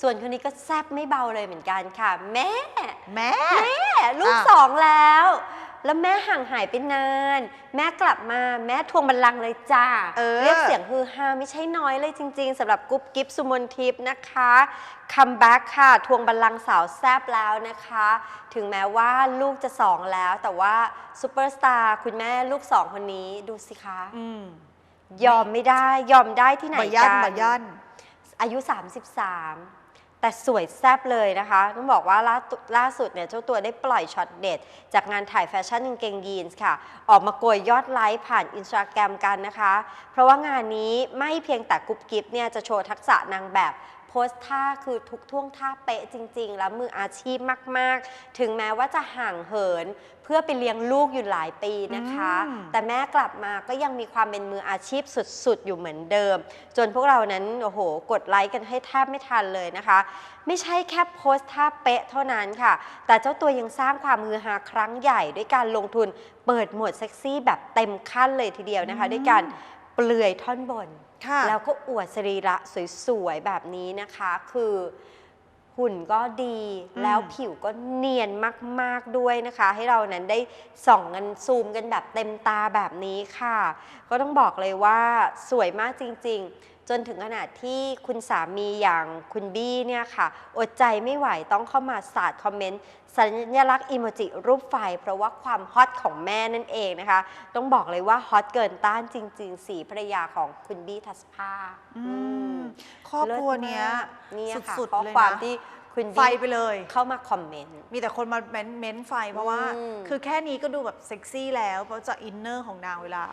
ส่วนคนนี้ก็แซบไม่เบาเลยเหมือนกันค่ะ แม่ แม่ แม่ลูกอะ สองแล้ว แล้วแม่ห่างหายไปนาน แม่กลับมาแม่ทวงบัลลังก์เลยจ้าเออเรียกเสียงฮือฮาไม่ใช่น้อยเลยจริง ๆสำหรับกุ๊บกิ๊บสุมนทิพย์นะคะคัมแบ็กค่ะ ทวงบัลลังก์สาวแซบแล้วนะคะ ถึงแม้ว่าลูกจะสองแล้ว แต่ว่าซูเปอร์สตาร์คุณแม่ลูกสองคนนี้ดูสิคะ อืมยอมไม่ได้ยอมได้ที่ไหนบ่ยันกันบ่ยันอายุ 33 แต่สวยแซบเลยนะคะต้องบอกว่าล่าล่าสุดเนี่ยเจ้าตัวได้ปล่อยช็อตเด็ด จากงานถ่ายแฟชั่นกางเกงยีนส์ค่ะ ออกมาโกยยอดไลค์ผ่านอินสตาแกรมกันนะคะ เพราะว่างานนี้ไม่เพียงแต่กุ๊บกิ๊บเนี่ยจะโชว์ทักษะนางแบบ โพสท่าคือทุกท่วงท่าเป๊ะจริง ๆ แล้วมืออาชีพมาก ๆ ถึงแม้ว่าจะห่างเหินเพื่อไปเลี้ยงลูกอยู่หลายปีนะคะ อืม แต่แม่กลับมาก็ยังมีความเป็นมืออาชีพสุด ๆ อยู่เหมือนเดิม จนพวกเรานั้นโอ้โห กดไลค์กันให้แทบไม่ทันเลยนะคะ ไม่ใช่แค่โพสท่าเป๊ะเท่านั้นค่ะ แต่เจ้าตัวยังสร้างความมือฮาครั้งใหญ่ ด้วยการลงทุนเปิดโหมดเซ็กซี่แบบเต็มขั้นเลยทีเดียวนะคะอืมด้วยการ เปลือยท่อนบนค่ะแล้วก็อวดสรีระสวยๆ แบบนี้นะคะ คือหุ่นก็ดีอืมแล้วผิวก็เนียนมากๆด้วยนะคะ ให้เรานั้นได้ส่องกันซูมกันแบบเต็มตาแบบนี้ค่ะ ก็ต้องบอกเลยว่าสวยมากจริง ๆ จนถึงขนาดที่คุณสามีอย่างคุณบี้เนี่ยค่ะอดใจไม่ไหวต้องเข้ามาสาดคอมเมนต์สัญลักษณ์อิโมจิรูปไฟ เพราะว่าความฮอตของแม่นั่นเองนะคะ ต้องบอกเลยว่าฮอตเกินต้านจริง ๆ สีภรรยาของคุณบี้ทัสภาอือืมมครอบครัวเนี้ยเลิศมากเนี่ยค่ะสุดข้อๆเลยความนะที่คุณไฟบี้ไปเลย เข้ามาคอมเมนต์ มีแต่คนมาเม้นเม้นไฟเพราะว่าอืมคือแค่นี้ก็ดูแบบเซ็กซี่แล้ว เพราะจากอินเนอร์ของนางเวลา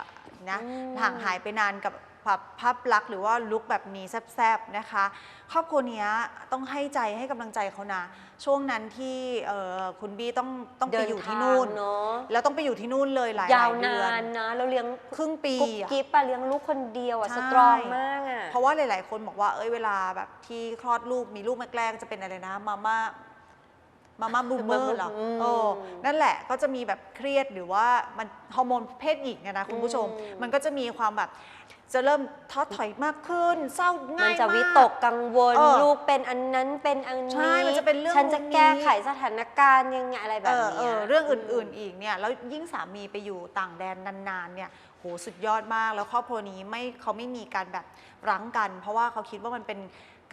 นะอืมห่างหายไปนานกับ ภาพภาพลักษณ์หรือว่าลุคแบบนี้แซบๆนะคะ ครอบครัวเนี้ยต้องให้ใจให้กำลังใจเขานะ ช่วงนั้นที่เอ่อคุณบี้ต้องต้องไปเดิอยู่ที่ทางนู่นเนาะแล้วต้องไปอยู่ที่นู่นเลยหลายยาวๆเดืนาอนนนะแล้วเลี้ยงครึ่งปีกุ๊บอะกิ๊บอะเลี้ยงลูกคนเดียวอะใช่สตรองมากอะเพราะว่าหลาย ๆ คนบอกว่าเอ้ยเวลาแบบที่คลอดลูกมีลูกแรกๆจะเป็นอะไรนะมาม่า มาม่าบูมเมอร์เหรออืมโอ้นั่นแหละก็จะมีแบบเครียดหรือว่ามันฮอร์โมนเพศหญิงอะนะคุณผู้ชมอืมมันก็จะมีความแบบจะเริ่มท้อถอยมากขึ้น เศร้ามัง่านยจะมากวิตกกังวล เออลูกเป็นอันนั้นเป็นอันใช่นี้มันจะเป็นเรื่องฉันจะนู้นนี้แก้ไขสถานการณ์ยังไงอะไรแบเอบอนี้เออเรื่องอื่นๆอีกเนี่ยแล้วยิ่งสามีไปอยู่ต่างแดนนานๆเนี่ยโหสุดยอดมากแล้วครอบครัวนี้ไม่เขาไม่มีการแบบรั้งกัน เพราะว่าเขาคิดว่ามันเป็น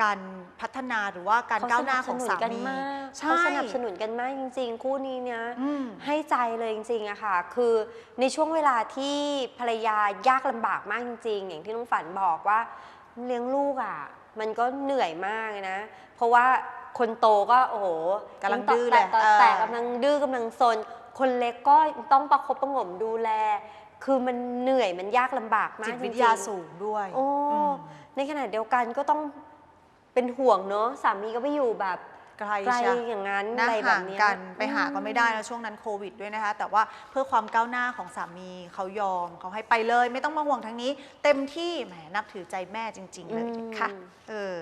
การพัฒนาหรือว่าการก้าวหน้าของสาเขสนับสนุนกันมีมากใช่เขาสนับสนุนกันมากจริง ๆ คู่นี้เนี่ยอืมให้ใจเลยจริงๆอะค่ะ คือในช่วงเวลาที่ภรรยายากลำบากมากจริง ๆ อย่างที่น้องฝันบอกว่าเลี้ยงลูกอะมันก็เหนื่อยมากเลยนะ เพราะว่าคนโตก็โอ้โหกำลังดื้อเลยแต่เออแต่กำลังดื้อกำลังซนคนเล็กก็ต้องประคบประหงมดูแล คือมันเหนื่อยมันยากลำบากมากจิตจวิริทงยาๆสูงด้วย โอ้อืมในขณะเดียวกันก็ต้อง เป็นห่วงเนาะสามีก็ไปอยู่แบบไกลไกลใช่อย่างนั้นหน้าอะไรแบห่าบงเนี้ยกันไปหาก็อืไม่ได้แล้วช่วงนั้นโควิดด้วยนะคะ แต่ว่าเพื่อความก้าวหน้าของสามีเขายอมเขาให้ไปเลย ไม่ต้องมาห่วงทางนี้ เต็มที่แหมนับถือใจแม่จริง ๆ เลยนะคะ อืม เออ